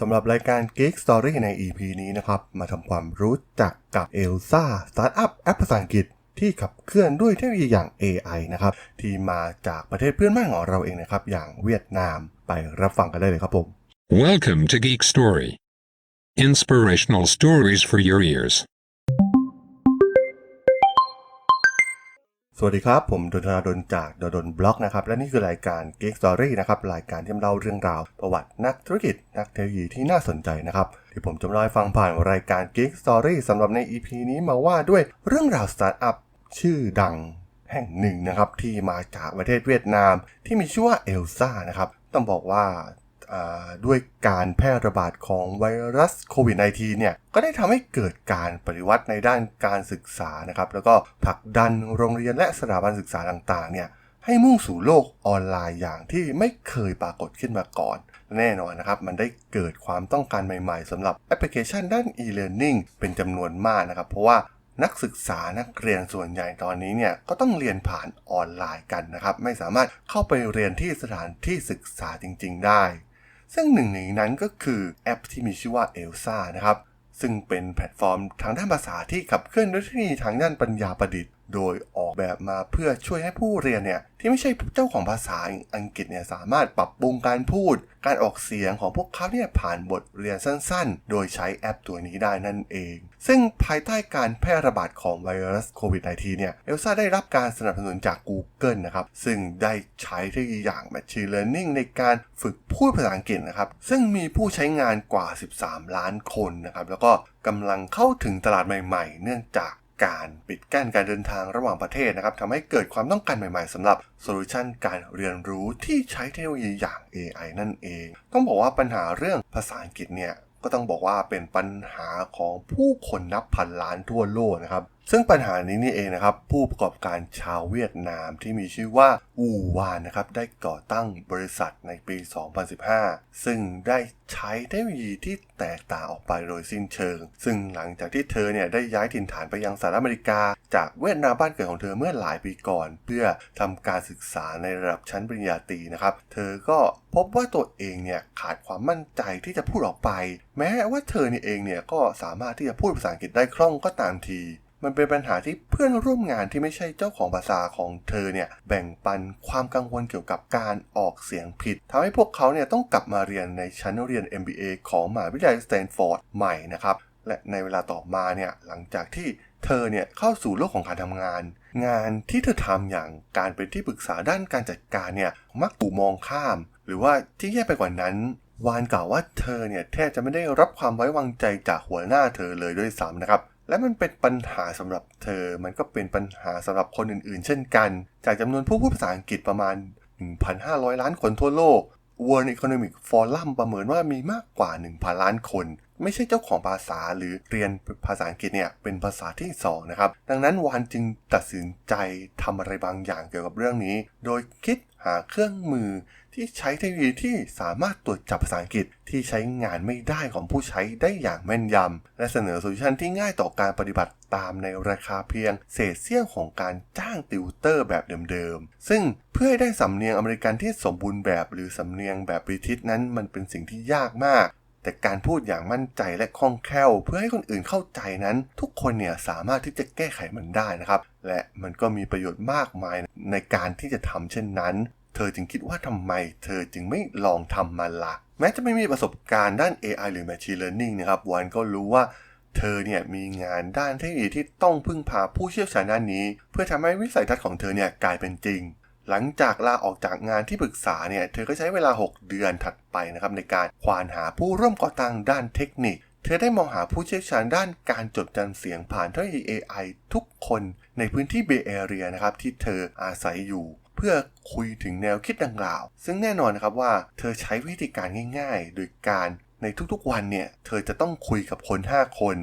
สำหรับรายการ Geek Story ใน EP นี้นะครับ มาทำความรู้จักกับเอลซ่าสตาร์ทอัพแอปภาษาอังกฤษที่ขับเคลื่อนด้วยเทคโนโลยีอย่าง AI นะครับ ที่มาจากประเทศเพื่อนบ้านของเราเองนะครับ อย่างเวียดนามไปรับฟังกันได้เลยครับผม Welcome to Geek Story. Inspirational stories for your ears. วัสดีครับ ผมดนทนาดนจากดนบล็อกนะครับ และนี่คือรายการ Geek Story นะครับ รายการที่เล่าเรื่องราว ประวัตินักธุรกิจ นักเทคโนโลยีที่น่าสนใจนะครับที่ผมจะมาเล่าให้ฟังผ่านรายการ Geek Story สำหรับใน EP นี้มาว่าด้วยเรื่องราวสตาร์ทอัพชื่อดังแห่งหนึ่งนะครับ ที่มาจากประเทศเวียดนาม ที่มีชื่อว่าเอลซ่านะครับ ต้องบอกว่า ด้วยการแพร่ระบาดของไวรัสโควิด -19 เนี่ยก็ได้ทำให้เกิดการปฏิวัติในด้านการศึกษานะครับแล้วก็ผลักดันโรงเรียนและสถาบันศึกษาต่างๆเนี่ยให้มุ่งสู่โลกออนไลน์อย่างที่ไม่เคยปรากฏขึ้นมาก่อน แน่นอนนะครับ มันได้เกิดความต้องการใหม่ๆสำหรับแอปพลิเคชันด้าน e-learning เป็นจำนวนมากนะครับ เพราะว่านักศึกษานักเรียนส่วนใหญ่ตอนนี้เนี่ยก็ต้องเรียนผ่านออนไลน์กันนะครับ ไม่สามารถเข้าไปเรียนที่สถานที่ศึกษาจริง ๆ ได้ ซึ่งหนึ่งในนั้นก็คือแอปที่มีชื่อว่า Elsa นะครับ ซึ่งเป็นแพลตฟอร์มทางด้านภาษาที่ขับเคลื่อนด้วยเทคโนโลยีทางด้านปัญญาประดิษฐ์ โดยออกแบบมาเพื่อช่วยให้ผู้เรียนเนี่ยที่ไม่ใช่เจ้าของภาษาอังกฤษเนี่ยสามารถปรับปรุงการพูด การออกเสียงของพวกเขาเนี่ยผ่านบทเรียนสั้นๆ โดยใช้แอปตัวนี้ได้นั่นเอง ซึ่งภายใต้การแพร่ระบาดของไวรัสโควิด -19 เนี่ยเอลซ่าได้รับการสนับสนุนจาก Google นะครับซึ่งได้ใช้เทคโนโลยีอย่าง Machine Learning ในการฝึกพูดภาษาอังกฤษนะครับซึ่งมีผู้ใช้งานกว่า 13 ล้านคนนะครับแล้วก็กำลังเข้าถึงตลาดใหม่ ๆ เนื่องจาก การปิดกั้นการเดินทางระหว่างประเทศนะครับทำให้เกิดความต้องการใหม่ๆสำหรับโซลูชันการเรียนรู้ที่ใช้เทคโนโลยีอย่าง AI นั่นเอง ต้องบอกว่าปัญหาเรื่องภาษาอังกฤษเนี่ยก็ต้องบอกว่าเป็นปัญหาของผู้คนนับพันล้านทั่วโลกนะครับ ซึ่งปัญหานี้นี่เองนะครับ ผู้ประกอบการชาวเวียดนามที่มีชื่อว่าอูวานนะครับได้ก่อตั้งบริษัทในปี 2015 ซึ่งได้ใช้เทคโนโลยีที่แตกต่างออกไปโดยสิ้นเชิง ซึ่งหลังจากที่เธอเนี่ยได้ย้ายถิ่นฐานไปยังสหรัฐอเมริกา จากเวียดนามบ้านเกิดของเธอเมื่อหลายปีก่อน เพื่อทำการศึกษาในระดับชั้นปริญญาตรีนะครับ เธอก็พบว่าตัวเองเนี่ยขาดความมั่นใจที่จะพูดออกไป แม้ว่าเธอเนี่ยเองเนี่ยก็สามารถที่จะพูดภาษาอังกฤษได้คล่องก็ตามทีมันเป็นปัญหาที่เพื่อนร่วมงานที่ไม่ใช่เจ้าของภาษาของเธอเนี่ยแบ่งปันความกังวลเกี่ยวกับการออกเสียงผิดทำให้พวกเขาเนี่ยต้องกลับมาเรียนในชั้นเรียน MBA ของมหาวิทยาลัยสแตนฟอร์ดใหม่นะครับและในเวลาต่อมาเนี่ยหลังจากที่เธอเนี่ยเข้าสู่โลกของการทำงาน งานที่เธอทำอย่างการเป็นที่ปรึกษาด้านการจัดการเนี่ยมักถูกมองข้าม หรือว่าที่แย่ไปกว่านั้นวานกล่าวว่าเธอเนี่ยแทบจะไม่ได้รับความไว้วางใจจากหัวหน้าเธอเลยด้วยซ้ำนะครับ และมันเป็นปัญหาสำหรับเธอ มันก็เป็นปัญหาสำหรับคนอื่นๆ เช่นกัน จากจำนวนผู้พูดภาษาอังกฤษประมาณ 1,500 ล้านคนทั่วโลก World Economic Forum ประเมินว่ามีมากกว่า 1,000 ล้านคน ไม่ใช่เจ้าของภาษาหรือเรียนภาษาอังกฤษเนี่ยเป็นภาษาที่ 2 นะครับ ดังนั้นวานจึงตัดสินใจทำอะไรบางอย่างเกี่ยวกับเรื่องนี้ โดยคิดหาเครื่องมือ ที่ใช้เทคโนโลยีที่สามารถตรวจจับภาษาอังกฤษที่ใช้งานไม่ได้ของผู้ใช้ได้อย่างแม่นยำ และเสนอโซลูชันที่ง่ายต่อการปฏิบัติตามในราคาเพียงเศษเสี้ยงของการจ้างติวเตอร์แบบเดิมๆ ซึ่งเพื่อให้ได้สำเนียงอเมริกันที่สมบูรณ์แบบหรือสำเนียงแบบบริทิชนั้นมันเป็นสิ่งที่ยากมากแต่การพูดอย่างมั่นใจและคล่องแคล่ว เพื่อให้คนอื่นเข้าใจนั้น ทุกคนเนี่ยสามารถที่จะแก้ไขมันได้นะครับ และมันก็มีประโยชน์มากมายในการที่จะทำเช่นนั้น เธอจึงคิดว่าทำไมเธอจึงไม่ลองทำมันละ่ะ แม้จะไม่มีประสบการณ์ด้าน AI หรือ Machine Learning นะครับวันก็รู้ว่าเธอเนี่ยมีงานด้านเทคโนโลยีที่ต้องพึ่งพาผู้เชี่ยวชาญด้านนี้ เพื่อทำให้วิสัยทัศน์ของเธอเนี่ยกลายเป็นจริง หลังจากลาออกจากงานที่ปรึกษาเนี่ยเธอก็ใช้เวลา 6 เดือนถัดไปนะครับในการควานหาผู้ร่วมก่อตั้งด้านเทคนิค เธอได้มองหาผู้เชี่ยวชาญด้านการจดจำเสียงผ่านเทคโนโลยี AI ทุกคนในพื้นที่เบย์แอเรียนะครับที่เธออาศัยอยู่ เพื่อคุยถึงแนวคิดดังกล่าว ซึ่งแน่นอนนะครับว่าเธอใช้วิธีการง่าย ๆ โดยการในทุกๆวันเนี่ยเธอจะต้องคุยกับคน 5 คน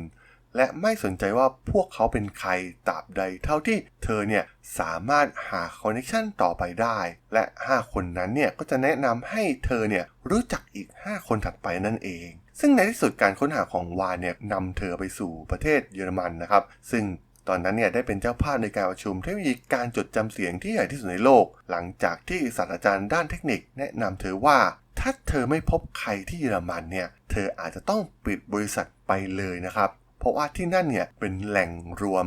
และไม่สนใจว่าพวกเขาเป็นใครตราบใดเท่าที่เธอเนี่ยสามารถหาคอนเนคชันต่อไปได้ และ 5 คนนั้นเนี่ยก็จะแนะนำให้เธอเนี่ยรู้จักอีก 5 คนถัดไปนั่นเอง ซึ่งในที่สุดการค้นหาของวานเนี่ยนำเธอไปสู่ประเทศเยอรมันนะครับ ซึ่งตอนนั้นเนี่ยได้เป็นเจ้าภาพในการประชุมเทคโนโลยีการจดจำเสียงที่ใหญ่ที่สุดในโลก หลังจากที่ศาสตราจารย์ด้านเทคนิค แนะนำเธอว่า ถ้าเธอไม่พบใครที่เยอรมันเนี่ย เธออาจจะต้องปิดบริษัทไปเลยนะครับ เพราะว่าที่นั่นเนี่ยเป็นแหล่งรวม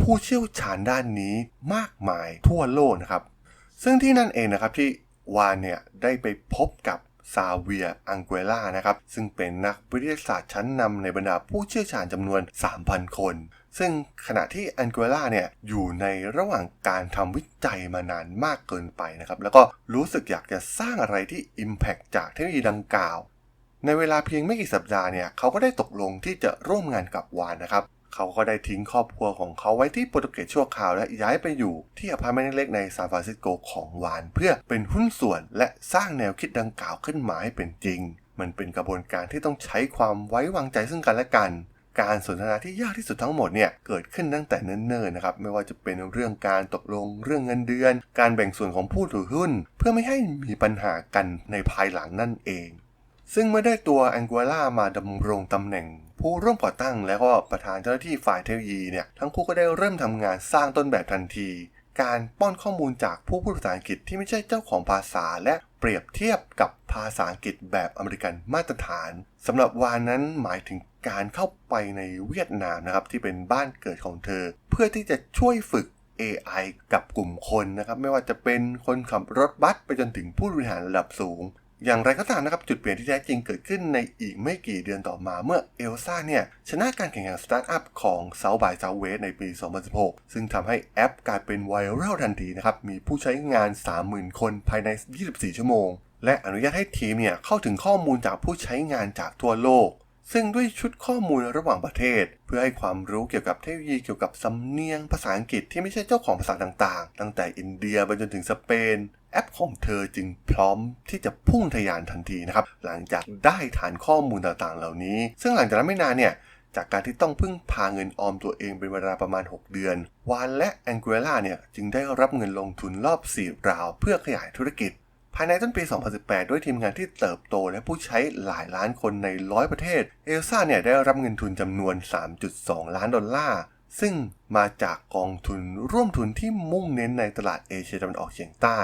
ผู้เชี่ยวชาญด้านนี้มากมายทั่วโลกนะครับ ซึ่งที่นั่นเองนะครับที่วานเนี่ยได้ไปพบกับ ซาเวียอังเกล่านะครับ ซึ่งเป็นนักวิทยาศาสตร์ชั้นนำในบรรดาผู้เชี่ยวชาญจำนวน 3,000 คน ซึ่งขณะที่อังเกล่าเนี่ยอยู่ในระหว่างการทำวิจัยมานานมากเกินไปนะครับ แล้วก็รู้สึกอยากจะสร้างอะไรที่ Impact จากเทคโนโลยีดังกล่าว ในเวลาเพียงไม่กี่สัปดาห์เนี่ยเขาก็ได้ตกลงที่จะร่วมงานกับวานนะครับ เขาก็ได้ทิ้งครอบครัวของเขาไว้ที่โปรตุเกสชั่วคราวและย้ายไปอยู่ที่อพาร์ตเมนต์เล็กๆในซานฟรานซิสโกของวาน เพื่อเป็นหุ้นส่วนและสร้างแนวคิดดังกล่าวขึ้นมาให้เป็นจริง มันเป็นกระบวนการที่ต้องใช้ความไว้วางใจซึ่งกันและกัน การสนทนาที่ยากที่สุดทั้งหมดเนี่ยเกิดขึ้นตั้งแต่เนิ่นๆนะครับไม่ว่าจะเป็นเรื่องการตกลงเรื่องเงินเดือน การแบ่งส่วนของผู้ถือหุ้น เพื่อไม่ให้มีปัญหากันในภายหลังนั่นเองซึ่งเมื่อได้ตัวแองกัวล่ามาดำรงตำแหน่ง ผู้ร่วมก่อตั้งและก็ประธานเจ้าหน้าที่ฝ่ายเทคโนโลยีเนี่ยทั้งคู่ก็ได้เริ่มทำงานสร้างต้นแบบทันที การป้อนข้อมูลจากผู้พูดภาษาอังกฤษที่ไม่ใช่เจ้าของภาษาและเปรียบเทียบกับภาษาอังกฤษแบบอเมริกันมาตรฐานสำหรับวานนั้นหมายถึงการเข้าไปในเวียดนามนะครับที่เป็นบ้านเกิดของเธอ เพื่อที่จะช่วยฝึก AI กับกลุ่มคนนะครับไม่ว่าจะเป็นคนขับรถบัสไปจนถึงผู้บริหารระดับสูง อย่างไรก็ตามนะครับจุดเปลี่ยนที่แท้จริงเกิดขึ้นในอีกไม่กี่เดือนต่อมาเมื่อเอลซ่าเนี่ยชนะการแข่งขันสตาร์ทอัพของ South by Southwest ในปี 2016 ซึ่งทำให้แอปกลายเป็นไวรัลทันทีนะครับมีผู้ใช้งาน 30,000 คนภายใน 24 ชั่วโมง และอนุญาตให้ทีมเนี่ยเข้าถึงข้อมูลจากผู้ใช้งานจากทั่วโลกซึ่งด้วยชุดข้อมูลระหว่างประเทศ เพื่อให้ความรู้เกี่ยวกับเทคโนโลยีเกี่ยวกับสำเนียงภาษาอังกฤษที่ไม่ใช่เจ้าของภาษาต่างๆ ตั้งแต่อินเดียไปจนถึงสเปน แอปของเธอจึงพร้อมที่จะพุ่งทะยานทันทีนะครับ หลังจากได้ฐานข้อมูลต่างๆ เหล่านี้ ซึ่งหลังจากนั้นไม่นานเนี่ยจากการที่ต้องพึ่งพาเงินออมตัวเองเป็นเวลาประมาณ 6 เดือน วานและแองเกล่าเนี่ยจึงได้รับเงินลงทุนรอบ 4 ราว เพื่อขยายธุรกิจ ภายในต้นปี 2018 ด้วยทีมงานที่เติบโตและผู้ใช้หลายล้านคนในร้อยประเทศ เอลซ่าเนี่ยได้รับเงินทุนจำนวน 3.2 ล้านดอลลาร์ ซึ่งมาจากกองทุนร่วมทุนที่มุ่งเน้นในตลาดเอเชียตะวันออกเฉียงใต้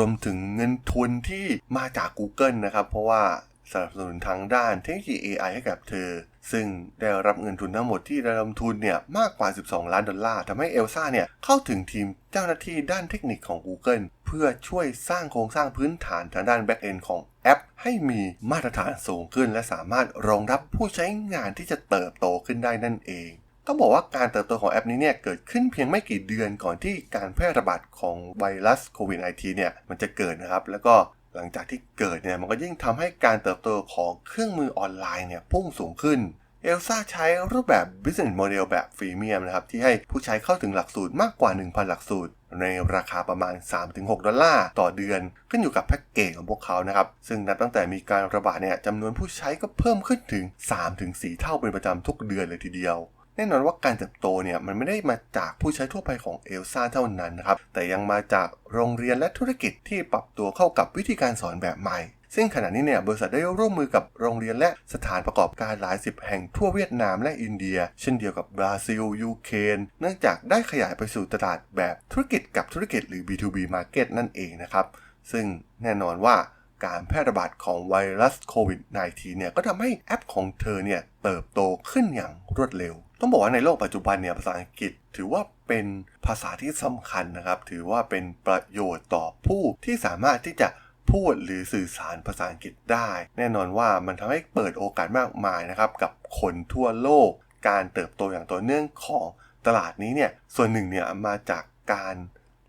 รวมถึงเงินทุนที่มาจาก Google นะครับ เพราะว่าสนับสนุนทางด้านเทคโนโลยี AI ให้กับเธอ ซึ่งได้รับเงินทุนทั้งหมดที่ระดมทุนเนี่ยมากกว่า 12 ล้านดอลลาร์ทำให้เอลซ่าเนี่ยเข้าถึงทีมเจ้าหน้าที่ด้านเทคนิคของ Google เพื่อช่วยสร้างโครงสร้างพื้นฐานทางด้าน Backend ของแอป ให้มีมาตรฐานสูงขึ้น และสามารถรองรับผู้ใช้งานที่จะเติบโตขึ้นได้นั่นเอง ต้องบอกว่าการเติบโตของแอปนี้เนี่ยเกิดขึ้นเพียงไม่กี่เดือนก่อนที่การแพร่ระบาดของไวรัสโควิด -19 เนี่ยมันจะเกิดนะครับ แล้วก็หลังจากที่เกิดเนี่ยมันก็ยิ่งทำให้การเติบโตของเครื่องมือออนไลน์เนี่ยพุ่งสูงขึ้นเอลซ่าใช้รูปแบบ business model แบบฟรีเมียมนะครับ ที่ให้ผู้ใช้เข้าถึงหลักสูตรมากกว่า 1,000 หลักสูตร ในราคาประมาณ 3-6 ดอลลาร์ต่อเดือน ขึ้นอยู่กับแพ็กเกจของพวกเขานะครับ ซึ่งนับตั้งแต่มีการระบาดเนี่ยจำนวนผู้ใช้ก็เพิ่มขึ้นถึง 3-4 เท่าเป็นประจำทุกเดือนเลยทีเดียว น่นอนว่าการเติบโตเนี่ยมันไม่ได้มาจากผู้ใช้ทั่วไปของเอลซ่าเท่านั้นนะครับ แต่ยังมาจากโรงเรียนและธุรกิจที่ปรับตัวเข้ากับวิธีการสอนแบบใหม่ ซึ่งขณะนี้เนี่ยบริษัทได้ร่วมมือกับโรงเรียนและสถานประกอบการหลายสิบแห่งทั่วเวียดนามและอินเดีย เช่นเดียวกับบราซิลยูเครนเนื่องจากได้ขยายไปสู่ตลาดแบบธุรกิจกับธุรกิจหรือ B2B Market นั่นเองนะครับซึ่งแน่นอนว่า การแพร่ระบาดของไวรัสโควิด -19 เนี่ยก็ทำให้แอปของเธอเนี่ยเติบโตขึ้นอย่างรวดเร็ว ต้องบอกว่าในโลกปัจจุบันเนี่ยภาษาอังกฤษถือว่าเป็นภาษาที่สำคัญนะครับ ถือว่าเป็นประโยชน์ต่อผู้ที่สามารถที่จะพูดหรือสื่อสารภาษาอังกฤษได้ แน่นอนว่ามันทำให้เปิดโอกาสมากมายนะครับกับคนทั่วโลก การเติบโตอย่างต่อเนื่องของตลาดนี้เนี่ยส่วนหนึ่งเนี่ยมาจากการ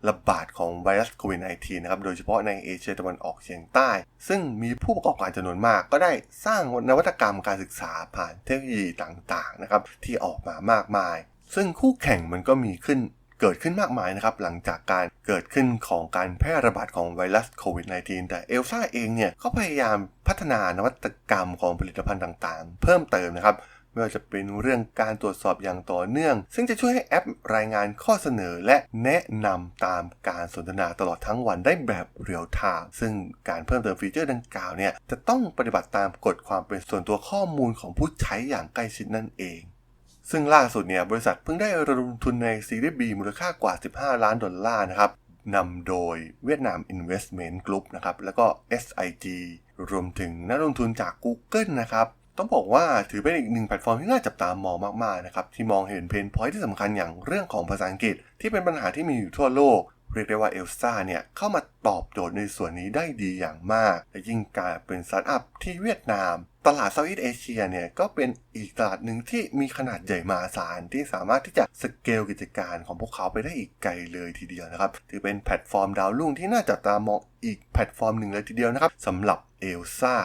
ระบาดของไวรัสโควิด -19 นะครับ โดยเฉพาะในเอเชียตะวันออกเฉียงใต้ ซึ่งมีผู้ประกอบการจำนวนมาก ก็ได้สร้างนวัตกรรมการศึกษาผ่านเทคโนโลยีต่างๆนะครับที่ออกมามากมาย ซึ่งคู่แข่งมันก็มีขึ้นเกิดขึ้นมากมายนะครับหลังจากการเกิดขึ้นของการแพร่ระบาดของไวรัสโควิด -19 แต่เอลซ่าเองเนี่ยก็พยายามพัฒนานวัตกรรมของผลิตภัณฑ์ต่างๆ เพิ่มเติมนะครับ ไม่ว่าจะเป็นเรื่องการตรวจสอบอย่างต่อเนื่อง ซึ่งจะช่วยให้แอปรายงานข้อเสนอและแนะนำตามการสนทนาตลอดทั้งวันได้แบบเรียลไทม์ซึ่งการเพิ่มเติมฟีเจอร์ดังกล่าวเนี่ยจะต้องปฏิบัติตามกฎความเป็นส่วนตัวข้อมูลของผู้ใช้อย่างใกล้ชิดนั่นเองซึ่งล่าสุดเนี่ยบริษัทเพิ่งได้ระดมทุนในซีรีส์ B มูลค่ากว่า 15 ล้านดอลลาร์นะครับนำโดยเวียดนาม Investment Group นะครับแล้วก็ SIG รวมถึงนักลงทุนจาก Google นะครับ ต้องบอกว่าถือเป็นอีกหนึ่งแพลตฟอร์มที่น่าจับตามองมากๆนะครับที่มองเห็นเพนพอยที่สำคัญอย่างเรื่องของภาษาอังกฤษ ที่เป็นปัญหาที่มีอยู่ทั่วโลกเรียกได้ว่าเอลซ่าเนี่ยเข้ามาตอบโจทย์ในส่วนนี้ได้ดีอย่างมาก และยิ่งกายเป็นสตาร์ทอัพที่เวียดนาม ตลาดเซาท์อีสเอเชียเนี่ยก็เป็นอีกตลาดหนึ่งที่มีขนาดใหญ่มหาศาลที่สามารถที่จะสเกลกิจการของพวกเขาไปได้อีกไกลเลยทีเดียวนะครับถือเป็นแพลตฟอร์มดาวรุ่งที่น่าจับตามองอีกแพลตฟอร์มหนึ่งเลยทีเดียวนะครับสำหรับเอลซ่า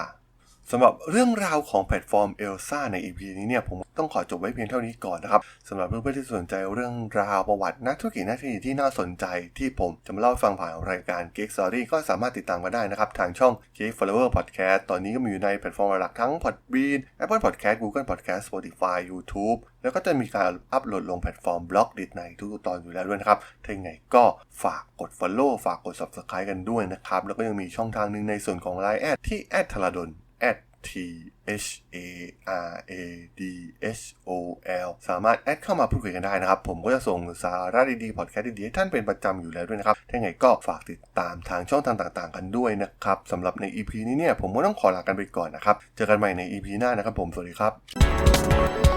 สำหรับเรื่องราวของแพลตฟอร์มเอลซ่าใน EP นี้เนี่ยผมต้องขอจบไว้เพียงเท่านี้ก่อนนะครับสำหรับเพื่อนๆที่สนใจเรื่องราวประวัตินักธุรกิจหน้าที่ที่น่าสนใจที่ผมจะมาเล่าฟังผ่านรายการ Geek Story ก็สามารถติดตามกันได้นะครับ ทางช่อง Geek Flower Podcast ตอนนี้ก็มีอยู่ในแพลตฟอร์มหลักทั้ง Podbean Apple Podcast Google Podcast Spotify YouTube แล้วก็จะมีการอัปโหลดลงแพลตฟอร์มบล็อกดิในทุกๆตอนอยู่แล้วด้วยนะครับถ้าอย่างไรก็ฝากกด Follow ฝากกด Subscribe กันด้วยนะครับแล้วก็ยังมีช่องทางหนึ่งในส่วนของ Line แอดที่แอดทรดน T H A R A D H O L สามารถแอดเข้ามาพูดคุยกันได้นะครับ ผมก็จะส่งสาระดีๆพอดแคสต์ดีๆให้ท่านเป็นประจำอยู่แล้วด้วยนะครับ ถ้าไงก็ฝากติดตามทางช่องทางต่างๆ กันด้วยนะครับสำหรับใน EP นี้เนี่ยผมก็ต้องขอลากันไปก่อนนะครับ เจอกันใหม่ใน EP หน้านะครับผม สวัสดีครับ